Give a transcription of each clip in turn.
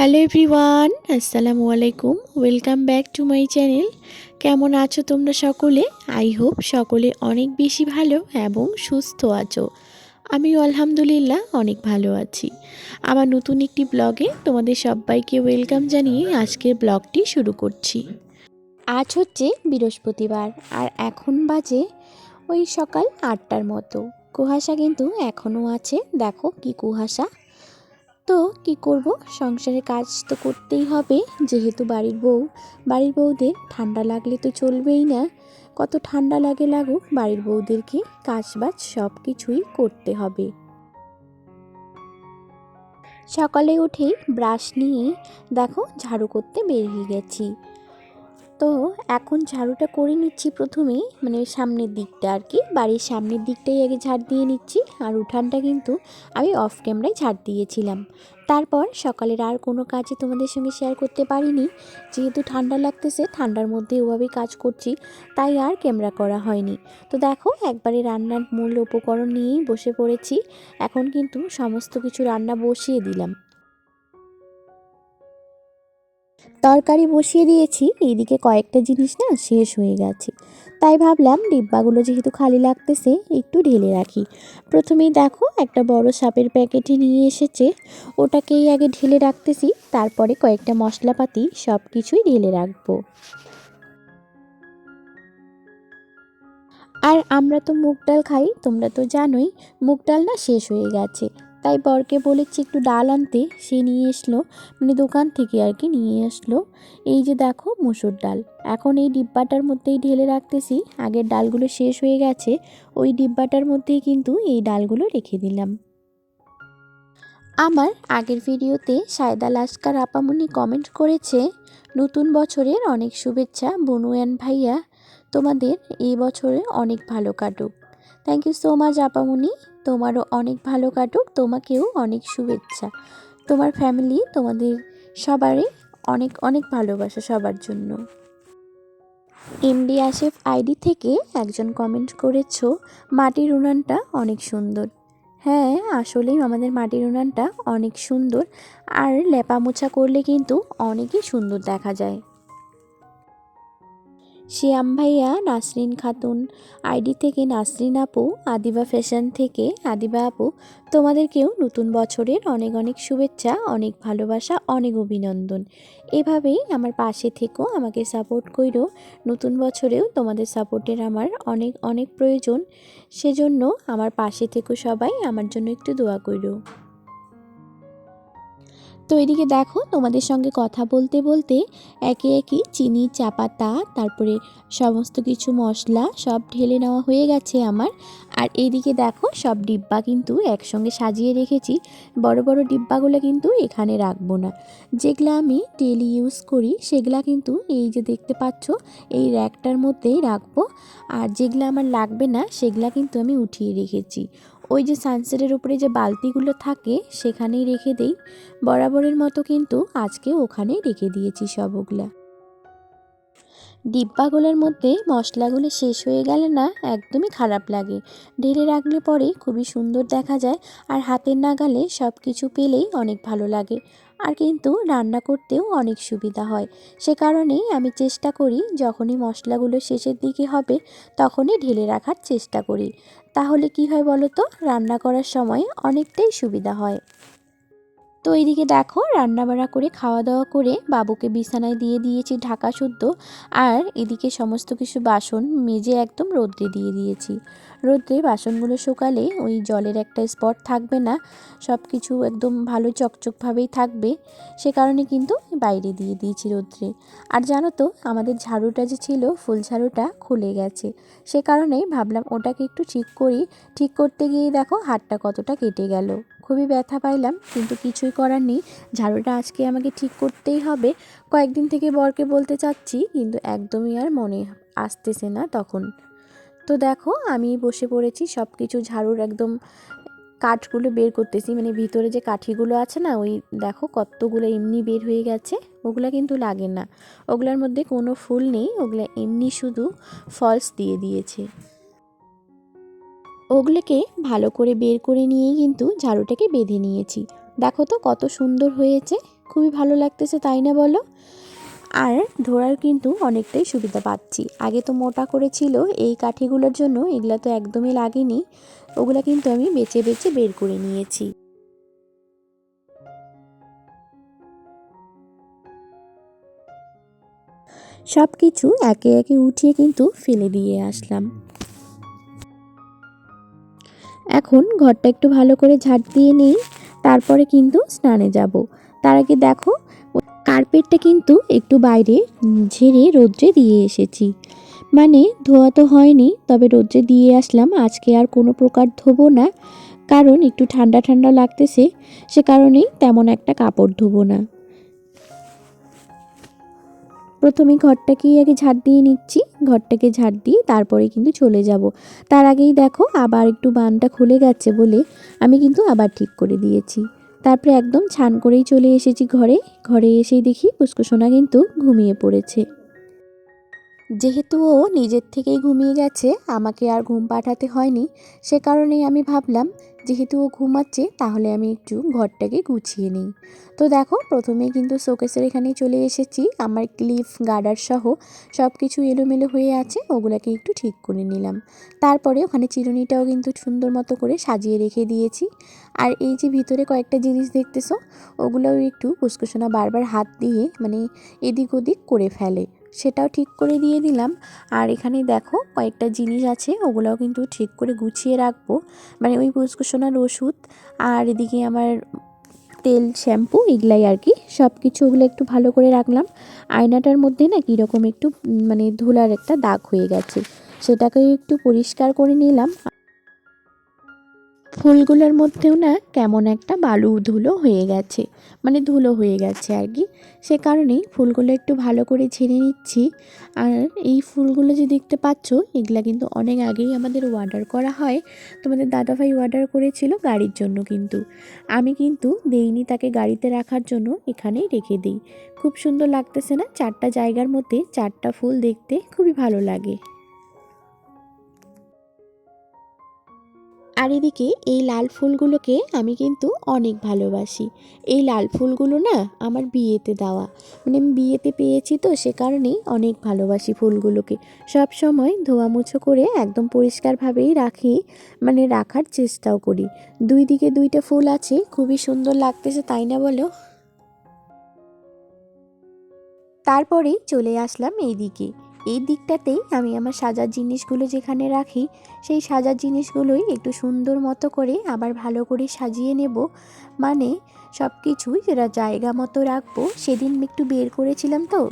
Hello everyone, আসসালামু আলাইকুম। Welcome back to my channel. কেমন আছো তোমরা সকলে? আই হোপ সকলে অনেক বেশি ভালো এবং সুস্থ আছো। আমি আলহামদুলিল্লাহ অনেক ভালো আছি। আমার নতুন একটি ব্লগে তোমাদের সবাইকে ওয়েলকাম জানিয়ে আজকের ব্লগটি শুরু করছি। আজ হচ্ছে বৃহস্পতিবার আর এখন বাজে ওই সকাল আটটার মতো। কুহাসা কিন্তু এখনও আছে। দেখো কি কুয়াশা। তো কি করব? সংসারের কাজ তো করতেই হবে, যেহেতু বাড়ির বউ। বাড়ির বউদের ঠান্ডা লাগলে তো চলবেই না। কত ঠান্ডা লাগে লাগুক, বাড়ির বউদেরকে কাজবাজ সব কিছুই করতে হবে। সকালে উঠেই ব্রাশ নিয়ে দেখো, ঝাড়ু করতে বেরিয়ে গেছি। তো এখন ঝাড়ুটা করে নিচ্ছি প্রথমে মানে সামনের দিকটা আর কি। বাড়ির সামনের দিকটাই আগে ঝাড় দিয়ে নিচ্ছি, আর উঠানটা কিন্তু আমি অফ ক্যামেরায় ঝাড় দিয়েছিলাম। তারপর সকালের আর কোনো কাজে তোমাদের সঙ্গে শেয়ার করতে পারিনি। যেহেতু ঠান্ডা লাগতেছে, ঠান্ডার মধ্যে ওভাবেই কাজ করছি, তাই আর ক্যামেরা করা হয়নি। তো দেখো, একবারে রান্নার মূল উপকরণ নিয়েই বসে পড়েছি। এখন কিন্তু সমস্ত কিছু রান্না বসিয়ে দিলাম। তরকারি বসিয়ে দিয়েছি, এইদিকে কয়েকটা জিনিস না শেষ হয়ে গেছে। তাই ভাবলাম ডিব্বাগুলো যেহেতু খালি লাগতেছে, একটু ঢেলে রাখি। প্রথমেই দেখো একটা বড় সাপের প্যাকেটে নিয়ে এসেছে, ওটাকেই আগে ঢেলে রাখতেছি, তারপরে কয়েকটা মশলাপাতি সব কিছুই ঢেলে রাখব। আর আমরা তো মুগ ডাল খাই, তোমরা তো জানোই, মুগ ডাল না শেষ হয়ে গেছে। তাই বরকে বলেছি একটু ডাল আনতে। সে নিয়ে আসলো মানে দোকান থেকে আর কি নিয়ে আসলো। এই যে দেখো মুসুর ডাল। এখন এই ডিব্বাটার মধ্যেই ঢেলে রাখতেছি। আগের ডালগুলো শেষ হয়ে গেছে। ওই ডিব্বাটার মধ্যেই কিন্তু এই ডালগুলো রেখে দিলাম। আমার আগের ভিডিওতে সায়দা লাস্কার আপামনি কমেন্ট করেছে, নতুন বছরের অনেক শুভেচ্ছা বনু অ্যান্ড ভাইয়া। তোমাদের এই বছরে অনেক ভালো কাটুক। থ্যাংক ইউ সো মাচ আপামুনি। তোমারও অনেক ভালো কাটুক, তোমাকেও অনেক শুভেচ্ছা। তোমার ফ্যামিলি তোমাদের সবারই অনেক অনেক ভালোবাসা সবার জন্য। এমডি আসেফ আইডি থেকে একজন কমেন্ট করেছ, মাটির উনানটা অনেক সুন্দর। হ্যাঁ আসলেই আমাদের মাটির উনানটা অনেক সুন্দর। আর লেপা মোছা করলে কিন্তু অনেকই সুন্দর দেখা যায়। শিয়াম ভাইয়া নাসরিন খাতুন, আইডি থেকে নাসরিন আপু, আদিবা ফ্যাশন থেকে আদিবা আপু, তোমাদেরকেও নতুন বছরের অনেক অনেক শুভেচ্ছা, অনেক ভালোবাসা, অনেক অভিনন্দন। এভাবেই আমার পাশে থেকেও আমাকে সাপোর্ট করো নতুন বছরেও তোমাদের সাপোর্টের আমার অনেক অনেক প্রয়োজন। সেজন্য আমার পাশে থেকেও সবাই, আমার জন্য একটু দোয়া করো তো এদিকে দেখো, তোমাদের সঙ্গে কথা বলতে বলতে একে একে চিনি চা পাতা তারপরে সমস্ত কিছু মশলা সব ঢেলে নেওয়া হয়ে গেছে আমার। আর এইদিকে দেখো, সব ডিব্বা কিন্তু একসঙ্গে সাজিয়ে রেখেছি। বড় বড় ডিব্বাগুলো কিন্তু এখানে রাখব না। যেগুলো আমি ডেলি ইউজ করি, সেগুলা কিন্তু এই যে দেখতে পাচ্ছ, এই র্যাকটার মধ্যেই রাখব। আর যেগুলো আমার লাগবে না, সেগুলা কিন্তু আমি উঠিয়ে রেখেছি। ওই যে সানসেটের উপরে যে বালতিগুলো থাকে, সেখানেই রেখে দেই। বরাবরের মতো কিন্তু আজকে ওখানেই রেখে দিয়েছি সব ওগুলা ডিব্বাগুলোর মধ্যে মশলাগুলো শেষ হয়ে গেলে না একদমই খারাপ লাগে। ঢেলে রাখলে পরে খুবই সুন্দর দেখা যায় আর হাতের নাগালে সব কিছু পেলেই অনেক ভালো লাগে। আর কিন্তু রান্না করতেও অনেক সুবিধা হয়। সে কারণেই আমি চেষ্টা করি যখনই মশলাগুলো শেষের দিকে হবে তখনই ঢেলে রাখার চেষ্টা করি। তাহলে কি হয় বলো তো? রান্না করার সময় অনেকটাই সুবিধা হয়। তো এইদিকে দেখো, রান্নাবাড়া করে খাওয়া দাওয়া করে বাবুকে বিছানায় দিয়ে দিয়েছি ঢাকা শুদ্ধ। আর এদিকে সমস্ত কিছু বাসন মেজে একদম রোদ্রে দিয়ে দিয়েছি। রোদ্রে বাসনগুলো শুকালে ওই জলের একটা স্পট থাকবে না সব কিছু একদম ভালো চকচকভাবেই থাকবে। সে কারণে কিন্তু বাইরে দিয়ে দিয়েছি রোদ্রে। আর জানো তো, আমাদের ঝাড়ুটা যে ছিল, ফুল ঝাড়ুটা খুলে গেছে। সে কারণেই ভাবলাম ওটাকে একটু ঠিক করি। ঠিক করতে গিয়ে দেখো হাতটা কতটা কেটে গেল। খুবই ব্যথা পাইলাম, কিন্তু কিছুই করার নেই। ঝাড়ুটা আজকে আমাকে ঠিক করতেই হবে। কয়েকদিন থেকে বরকে বলতে চাচ্ছি, কিন্তু একদমই আর মনে আসতেছে না তখন। তো দেখো, আমি বসে পড়েছি সব কিছু ঝাড়ুর একদম কাঠগুলো বের করতেছি মানে ভিতরে যে কাঠিগুলো আছে না, ওই দেখো কতগুলো এমনি বের হয়ে গেছে, ওগুলো কিন্তু লাগে না। ওগুলোর মধ্যে কোনো ফুল নেই, ওগুলো এমনি শুধু ফলস দিয়ে দিয়েছে। ওগুলোকে ভালো করে বের করে নিয়েই কিন্তু ঝাড়ুটাকে বেঁধে নিয়েছি। দেখো তো কত সুন্দর হয়েছে, খুবই ভালো লাগতেছে, তাই না বলো? আর ধরার কিন্তু অনেকটাই সুবিধা পাচ্ছি। আগে তো মোটা করেছিল এই কাঠিগুলোর জন্য এগুলো তো একদমই লাগেনি, ওগুলো কিন্তু আমি বেছে বেছে বের করে নিয়েছি। সব কিছু একে একে উঠিয়ে কিন্তু ফেলে দিয়ে আসলাম। এখন ঘরটা একটু ভালো করে ঝাড় দিয়ে নেই, তারপরে কিন্তু স্নানে যাব। তার আগে দেখো, কার্পেটটা কিন্তু একটু বাইরে ঝেড়ে রোদ্রে দিয়ে এসেছি। মানে ধোয়া তো হয়নি, তবে রোদ্রে দিয়ে আসলাম। আজকে আর কোনো প্রকার ধোবো না, কারণ একটু ঠান্ডা ঠান্ডা লাগতেছে, সে কারণেই তেমন একটা কাপড় ধোবো না। প্রথমে ঘরটাকেই আগে ঝাড় দিয়ে নিচ্ছি, ঘরটাকে ঝাড় দিয়ে তারপরে কিন্তু চলে যাব। তার আগেই দেখো আবার একটু বানটা খুলে গেছে বলে আমি কিন্তু আবার ঠিক করে দিয়েছি। তারপরে একদম ছান করেই চলে এসেছি ঘরে। ঘরে এসেই দেখি পুষ্কুসোনা কিন্তু ঘুমিয়ে পড়েছে। যেহেতু ও নিজের থেকেই ঘুমিয়ে গেছে, আমাকে আর ঘুম পাঠাতে হয়নি, সে কারণেই আমি ভাবলাম যেহেতু ও ঘুমাচ্ছে, তাহলে আমি একটু ঘরটাকে গুছিয়ে নিই। তো দেখো, প্রথমে কিন্তু শোকেসের এখানে চলে এসেছি। আমার ক্লিফ গার্ডার সহ সব কিছু এলোমেলো হয়ে আছে, ওগুলোকে একটু ঠিক করে নিলাম। তারপরে ওখানে চিরুনিটাও কিন্তু সুন্দর মতো করে সাজিয়ে রেখে দিয়েছি। আর এই যে ভিতরে কয়েকটা জিনিস দেখতেছো, ওগুলোও একটু পুষ্কুসোনা বারবার হাত দিয়ে মানে এদিক ওদিক করে ফেলে। সেটাও ঠিক করে দিয়ে দিলাম। আর এখানে দেখো কয়েকটা জিনিস আছে, ওগুলোও কিন্তু ঠিক করে গুছিয়ে রাখব। মানে ওই পুষ্কুসোনার ওষুধ আর এদিকে আমার তেল, শ্যাম্পু এগুলাই আর কি সব কিছু ওগুলো একটু ভালো করে রাখলাম। আয়নাটার মধ্যে না কীরকম একটু মানে ধুলার একটা দাগ হয়ে গেছে। সেটাকে একটু পরিষ্কার করে নিলাম ফুলগুলোর মধ্যেও না কেমন একটা বালু ধুলো হয়ে গেছে মানে ধুলো হয়ে গেছে আর কি। সে কারণেই ফুলগুলো একটু ভালো করে ছেড়ে নিচ্ছি। আর এই ফুলগুলো যে দেখতে পাচ্ছ, এগুলা কিন্তু অনেক আগেই আমাদের অর্ডার করা হয়। তোমাদের দাদাভাই অর্ডার করেছিল গাড়ির জন্য কিন্তু। আমি কিন্তু দেইনি তাকে গাড়িতে রাখার জন্য, এখানেই রেখে দিই। খুব সুন্দর লাগতেছে না চারটা জায়গার মধ্যে চারটা ফুল দেখতে, খুবই ভালো লাগে। আর এদিকে এই লাল ফুলগুলোকে আমি কিন্তু অনেক ভালোবাসি। এই লাল ফুলগুলো না আমার বিয়েতে দেওয়া। মানে আমি বিয়েতে পেয়েছি তো সে কারণেই অনেক ভালোবাসি ফুলগুলোকে। সব সময় ধোয়া মুছো করে একদম পরিষ্কারভাবেই রাখি মানে রাখার চেষ্টাও করি। দুই দিকে দুইটা ফুল আছে, খুবই সুন্দর লাগতেছে, তাই না বলো? তারপরেই চলে আসলাম এই দিকে এই দিকটাতেই আমি আমার সাজার জিনিসগুলো যেখানে রাখি, সেই সাজার জিনিসগুলোই একটু সুন্দর মতো করে আবার ভালো করে সাজিয়ে নেব। মানে সব কিছুই যেটা জায়গা মতো রাখব, সেদিন একটু বের করেছিলাম তো,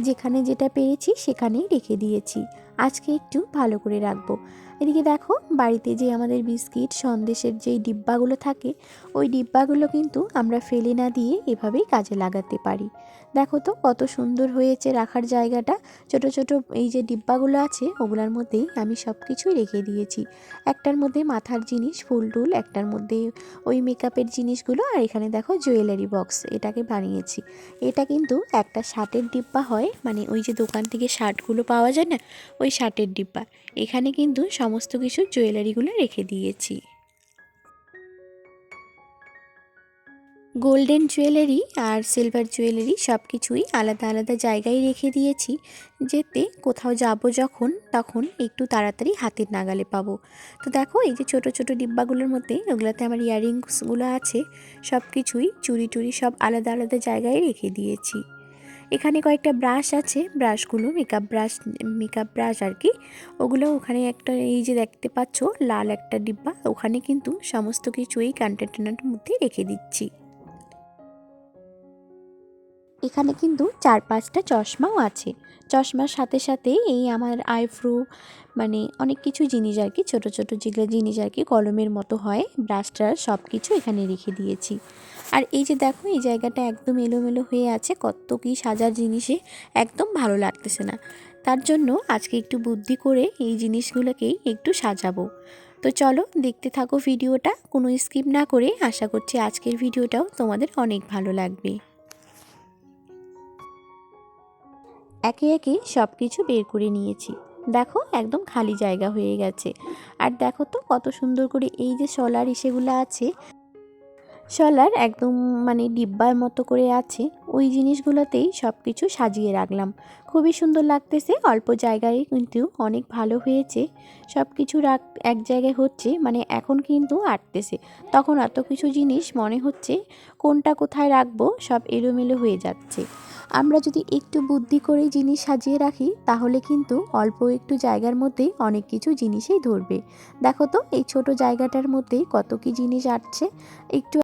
যেখানে যেটা পেয়েছি সেখানেই রেখে দিয়েছি। আজকে একটু ভালো করে রাখব। এদিকে দেখো, বাড়িতে যে আমাদের বিস্কিট, সন্দেশের যেই ডিব্বাগুলো থাকে, ওই ডিব্বাগুলো কিন্তু আমরা ফেলে না দিয়ে এভাবেই কাজে লাগাতে পারি। দেখো তো, কত সুন্দর হয়েছে রাখার জায়গাটা। ছোট ছোট এই যে ডিব্বাগুলো আছে, ওগুলোর মধ্যেই আমি সব কিছুই রেখে দিয়েছি। একটার মধ্যে মাথার জিনিস, ফুল টুল, একটার মধ্যে ওই মেকআপের জিনিসগুলো, আর এখানে দেখো জুয়েলারি বক্স, এটাকে বানিয়েছি। এটা কিন্তু একটা শার্টের ডিব্বা হয় মানে ওই যে দোকান থেকে শার্টগুলো পাওয়া যায় না ওই শার্টের ডিব্বা। এখানে কিন্তু সমস্ত কিছু জুয়েলারিগুলো রেখে দিয়েছি। গোল্ডেন জুয়েলারি আর সিলভার জুয়েলারি সব কিছুই আলাদা আলাদা জায়গায় রেখে দিয়েছি, যেতে কোথাও যাব যখন, তখন একটু তাড়াতাড়ি হাতের নাগালে পাবো। তো দেখো, এই যে ছোট ছোট ডিব্বাগুলোর মধ্যে, ওগুলোতে আমার ইয়াররিংসগুলো আছে সব কিছুই চুরি টুরি সব আলাদা আলাদা জায়গায় রেখে দিয়েছি। এখানে কয়েকটা ব্রাশ আছে। ব্রাশগুলো মেকআপ ব্রাশ মেকআপ ব্রাশ আর কি, ওগুলো ওখানে একটা এই যে দেখতে পাচ্ছ, লাল একটা ডিব্বা, ওখানে কিন্তু সমস্ত কিছু এই কন্টেনারের মধ্যে রেখে দিচ্ছি। এখানে কিন্তু চার পাঁচটা চশমাও আছে। চশমার সাথে সাথে এই আমার আইফ্রো মানে অনেক কিছু জিনিস আর কি, ছোটো ছোটো যেগুলো জিনিস আর কি কলমের মতো হয় ব্রাশটার সব কিছু এখানে রেখে দিয়েছি। আর এই যে দেখো, এই জায়গাটা একদম এলোমেলো হয়ে আছে, কত কি সাজার জিনিসে একদম ভালো লাগতেছে না। তার জন্য আজকে একটু বুদ্ধি করে এই জিনিসগুলোকেই একটু সাজাবো। তো চলো, দেখতে থাকো ভিডিওটা, কোনো স্কিপ না করে আশা করছি আজকের ভিডিওটাও তোমাদের অনেক ভালো লাগবে। একে একে সব কিছু বের করে নিয়েছি। দেখো, একদম খালি জায়গা হয়ে গেছে। আর দেখো তো, কত সুন্দর করে এই যে সোলার ইসেগুলো আছে, শলার একদম মানে ডিব্বার মতো করে আছে, ওই জিনিসগুলোতেই সব কিছু সাজিয়ে রাখলাম। খুবই সুন্দর লাগতেছে, অল্প জায়গায় কিন্তু অনেক ভালো হয়েছে। সব কিছু রাখ, এক জায়গায় হচ্ছে মানে এখন কিন্তু আটতেছে। তখন এত কিছু জিনিস মনে হচ্ছে, কোনটা কোথায় রাখব, সব এলোমেলো হয়ে যাচ্ছে। আমরা যদি একটু বুদ্ধি করে জিনিস সাজিয়ে রাখি, তাহলে কিন্তু অল্প একটু জায়গার মধ্যেই অনেক কিছু জিনিসই ধরবে। দেখো তো, এই ছোট জায়গাটার মধ্যেই কত কি জিনিস আটছে। একটু